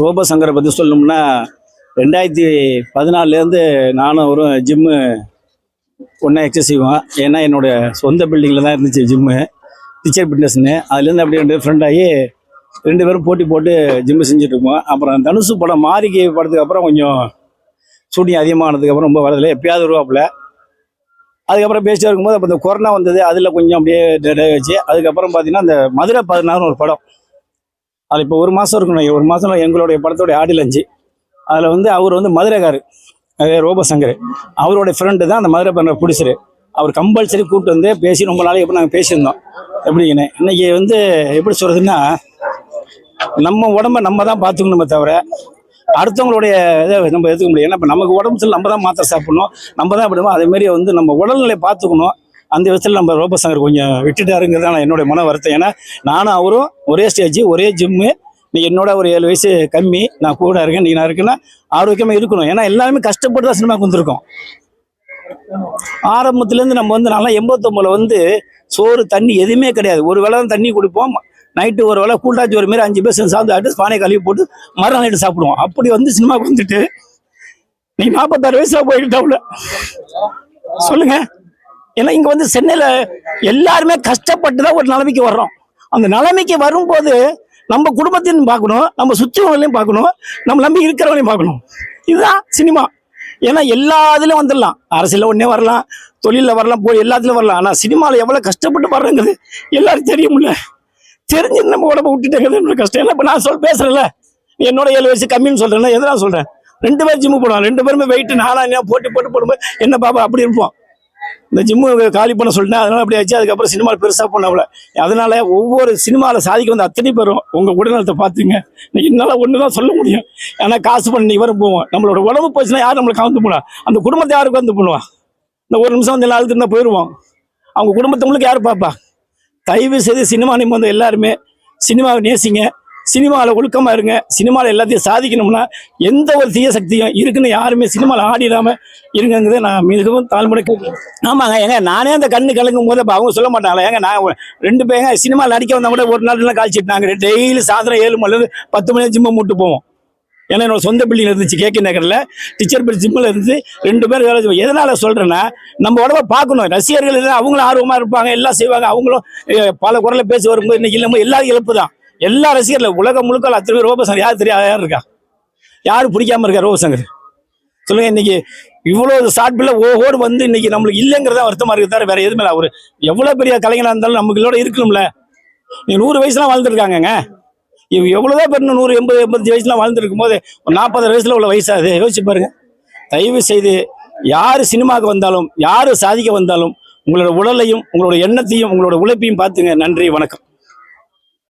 ரூபசங்கரை பற்றி சொல்லணும்னா ரெண்டாயிரத்தி பதினாலேருந்து நானும் ஒரு ஜிம்மு ஒன்றா எக்ஸசைஸ் செய்வோம். ஏன்னா என்னோட சொந்த பில்டிங்கில் தான் இருந்துச்சு ஜிம்மு டீச்சர் ஃபிட்னஸ்னு அதுலேருந்து அப்படியே ரெண்டு ஃப்ரெண்ட் ஆகி ரெண்டு பேரும் போட்டி போட்டு ஜிம்மு செஞ்சுட்ருப்போம் அப்புறம் தனுசு படம் மாறிக்கை படத்துக்கு அப்புறம் கொஞ்சம் ஷூட்டிங் அதிகமானதுக்கப்புறம் ரொம்ப வரதில்லை. எப்பயாவது வருவாப்புல. அதுக்கப்புறம் பேசிட்டு இருக்கும்போது அப்போ இந்த கொரோனா வந்தது. அதில் கொஞ்சம் அப்படியே டெட் அதுக்கப்புறம் பார்த்தீங்கன்னா அந்த மதுரை பதினாறுன்னு ஒரு படம். அது இப்போ ஒரு மாதம் இருக்கணும் ஒரு மாதம் எங்களுடைய படத்தோடைய ஆடிலஞ்சு அதில் வந்து அவர் வந்து மதுரைக்காரு அதே ரோபசங்கர். அவரோட ஃப்ரெண்டு தான் அந்த மதுரை பண்ண பிடிச்சிரு அவர் கம்பல்சரி கூப்பிட்டு வந்து பேசி ரொம்ப நாளைக்கு எப்படி நாங்கள் பேசியிருந்தோம். எப்படிங்கண்ணே இன்றைக்கி வந்து எப்படி சொல்கிறதுன்னா நம்ம உடம்ப நம்ம தான் பார்த்துக்கணுமே தவிர அடுத்தவங்களுடைய இதை நம்ம எடுத்துக்க முடியும்? ஏன்னா இப்போ நமக்கு உடம்பு சரியில்லை நம்ம தான் மாத்திரை சாப்பிடணும். நம்ம தான் எப்படி அதே வந்து நம்ம உடல்நிலையை பார்த்துக்கணும். அந்த விதத்தில் நம்ம ரோபசங்கர் கொஞ்சம் விட்டுட்டாருங்கிறது தான் என்னுடைய மன வருத்தம். ஏன்னா நானும் அவரும் ஒரே ஸ்டேஜ் ஒரே ஜிம்மு நீ என்னோட ஒரு ஏழு வயசு கம்மி. நான் கூட இருக்கேன் நீ நான் இருக்கேன்னா ஆரோக்கியமாக இருக்கணும். ஏன்னா எல்லாருமே கஷ்டப்பட்டு தான் சினிமாக்கு வந்திருக்கோம். ஆரம்பத்துலேருந்து நம்ம வந்து நல்லா எண்பத்தொம்பதில் வந்து சோறு தண்ணி எதுவுமே கிடையாது. ஒரு வேளை தான் தண்ணி குடிப்போம். நைட்டு ஒரு வேளை கூட்டாச்சி ஒரு மாரி அஞ்சு பேர் சாப்பிட்டு ஆட்டு பானை கழுவி போட்டு மறுநாள் நைட்டு சாப்பிடுவோம். அப்படி வந்து சினிமாவுக்கு வந்துட்டு நீ நாற்பத்தாறு வயசுல போயிட்டாவுல சொல்லுங்க. ஏன்னா இங்கே வந்து சென்னையில் எல்லாருமே கஷ்டப்பட்டு தான் ஒரு நிலைமைக்கு வர்றோம். அந்த நிலைமைக்கு வரும்போது நம்ம குடும்பத்தையும் பார்க்கணும் நம்ம சுற்றுவங்களையும் பார்க்கணும் நம்ம நம்பி இருக்கிறவங்களையும் பார்க்கணும். இதுதான் சினிமா. ஏன்னா எல்லா இதுலையும் வந்துடலாம். அரசியலில் ஒன்றே வரலாம் தொழிலில் வரலாம் போய் எல்லாத்துலையும் வரலாம். ஆனால் சினிமாவில் எவ்வளோ கஷ்டப்பட்டு வர்றங்கிறது எல்லாரும் தெரியும்ல தெரிஞ்சு நம்ம உடம்ப விட்டுட்டேங்கிறது கஷ்டம். என்ன இப்போ நான் சொல் பேசுகிறேன்ல என்னோட ஏழு வயசு கம்மின்னு சொல்கிறேன்னா எதனா சொல்கிறேன் ரெண்டு பேரும் ஜிம்மு போடுவோம் ரெண்டு பேருமே வெயிட்டு நானா என்ன போட்டு போட்டு போடும்போது என்ன பாப்பா அப்படி இருப்போம். இந்த ஜிம்மு காலி பண்ண சொல்லிட்டேன் அதனால அப்படி ஆச்சு அதுக்கப்புறம் சினிமாவில் பெருசாக பண்ணவள அதனால ஒவ்வொரு சினிமாவில் சாதிக்க வந்து அத்தனை பேரும் உங்கள் உடல்நலத்தை பார்த்துங்க. என்னால் ஒன்று தான் சொல்ல முடியும். ஏன்னா காசு பண்ணி வரும் போவோம். நம்மளோட உடம்பு போச்சுன்னா யார் நம்மளுக்கு கலந்து போனா? அந்த குடும்பத்தை யாருக்கு வந்து பண்ணுவா? இந்த ஒரு நிமிஷம் வந்து எல்லா இருந்தால் போயிடுவோம் அவங்க குடும்பத்தவங்களுக்கு யார் பார்ப்பா? தயவு செய்து சினிமா நிம்மந்த எல்லாருமே சினிமாவை நேசிங்க. சினிமாவில் ஒழுக்கமாக இருங்க. சினிமாவில் எல்லாத்தையும் சாதிக்கணும்னா எந்த ஒரு தீய சக்தியும் இருக்குன்னு யாருமே சினிமாவில் ஆடிடாமல் இருங்கங்கிறத நான் மிகவும் தாழ்முறை கேட்குறேன். ஆமாங்க ஏங்க நானே அந்த கண்ணு கலங்கும் போது அப்போ அவங்க சொல்ல மாட்டாங்களா? ஏங்க நான் ரெண்டு பேங்க சினிமாவில் நடிக்க வந்தால் கூட ஒரு நாள் காய்ச்சிட்டு நாங்கள் டெய்லி சாயந்தரம் ஏழு மணிலேருந்து பத்து மணி ஜிம்மை மூட்டு போவோம். ஏன்னா என்னோட சொந்த பில்டிங் இருந்துச்சு கேகே நகரில். டீச்சர் பில் ஜிம்மில் இருந்து ரெண்டு பேர் வேலை செய்வோம் சொல்கிறேன்னா நம்ம உடம்ப பார்க்கணும். ரசிகர்கள் அவங்களும் ஆர்வமாக இருப்பாங்க எல்லாம் செய்வாங்க. அவங்களும் பல குரலை பேசி வரும்போது இன்னைக்கு இல்லாமல் எல்லா இழப்பு தான் எல்லா ரசிகர்ல உலகம் முழுக்க அத்தனை பேர் ரோபசங்கர் யார் தெரியாத யார் இருக்கா? யாரும் பிடிக்காம இருக்கா ரோபசங்கர் சொல்லுங்க இன்னைக்கு இவ்வளோ ஷார்ட்பில் ஓஹோடு வந்து இன்னைக்கு நம்மளுக்கு இல்லைங்கிறதா வருத்தமா இருக்கு தவிர வேற எதுவுமே இல்லை. அவர் எவ்வளோ பெரிய கலைஞராக இருந்தாலும் நமக்கு இருக்கணும்ல. நீ நூறு வயசுலாம் வாழ்ந்துருக்காங்கங்க. இவ எவ்வளோதான் பேர் நூறு எண்பது எண்பத்தஞ்சு வயசுலாம் வாழ்ந்துருக்கும் போது ஒரு நாற்பது வயசுல உள்ள வயசாது யோசிச்சு பாருங்க. தயவு செய்து யார் சினிமாவுக்கு வந்தாலும் யார் சாதிக்க வந்தாலும் உங்களோட உடலையும் உங்களோட எண்ணத்தையும் உங்களோட உழைப்பையும் பார்த்துங்க. நன்றி வணக்கம்.